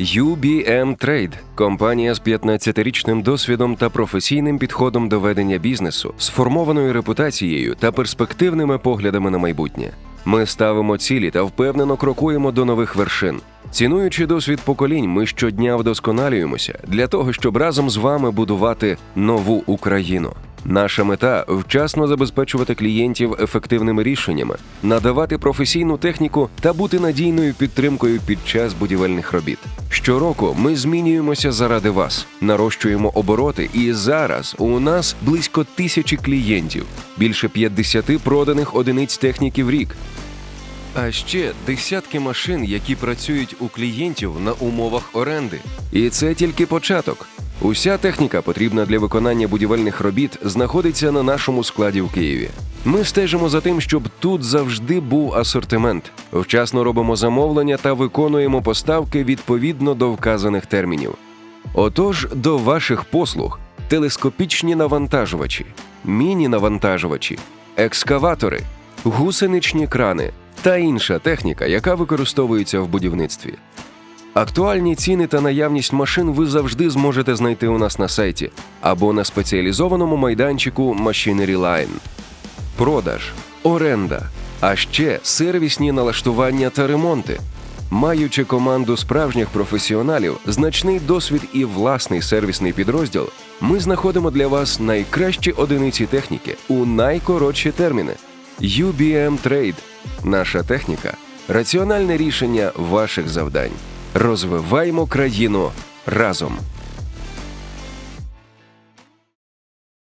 UBM Trade – компанія з 15-річним досвідом та професійним підходом до ведення бізнесу, сформованою репутацією та перспективними поглядами на майбутнє. Ми ставимо цілі та впевнено крокуємо до нових вершин. Цінуючи досвід поколінь, ми щодня вдосконалюємося для того, щоб разом з вами будувати нову Україну. Наша мета вчасно забезпечувати клієнтів ефективними рішеннями, надавати професійну техніку та бути надійною підтримкою під час будівельних робіт. Щороку ми змінюємося заради вас, нарощуємо обороти, і зараз у нас близько тисячі клієнтів, більше 50 проданих одиниць техніки в рік. А ще десятки машин, які працюють у клієнтів на умовах оренди. І це тільки початок. Уся техніка, потрібна для виконання будівельних робіт, знаходиться на нашому складі в Києві. Ми стежимо за тим, щоб тут завжди був асортимент. Вчасно робимо замовлення та виконуємо поставки відповідно до вказаних термінів. Отож, до ваших послуг телескопічні навантажувачі, міні-навантажувачі, екскаватори, гусеничні крани та інша техніка, яка використовується в будівництві. Актуальні ціни та наявність машин ви завжди зможете знайти у нас на сайті або на спеціалізованому майданчику Machinery Line. Продаж, оренда, а ще сервісні налаштування та ремонти. Маючи команду справжніх професіоналів, значний досвід і власний сервісний підрозділ, ми знаходимо для вас найкращі одиниці техніки у найкоротші терміни. UBM Trade – наша техніка, раціональне рішення ваших завдань. Розвиваємо країну разом.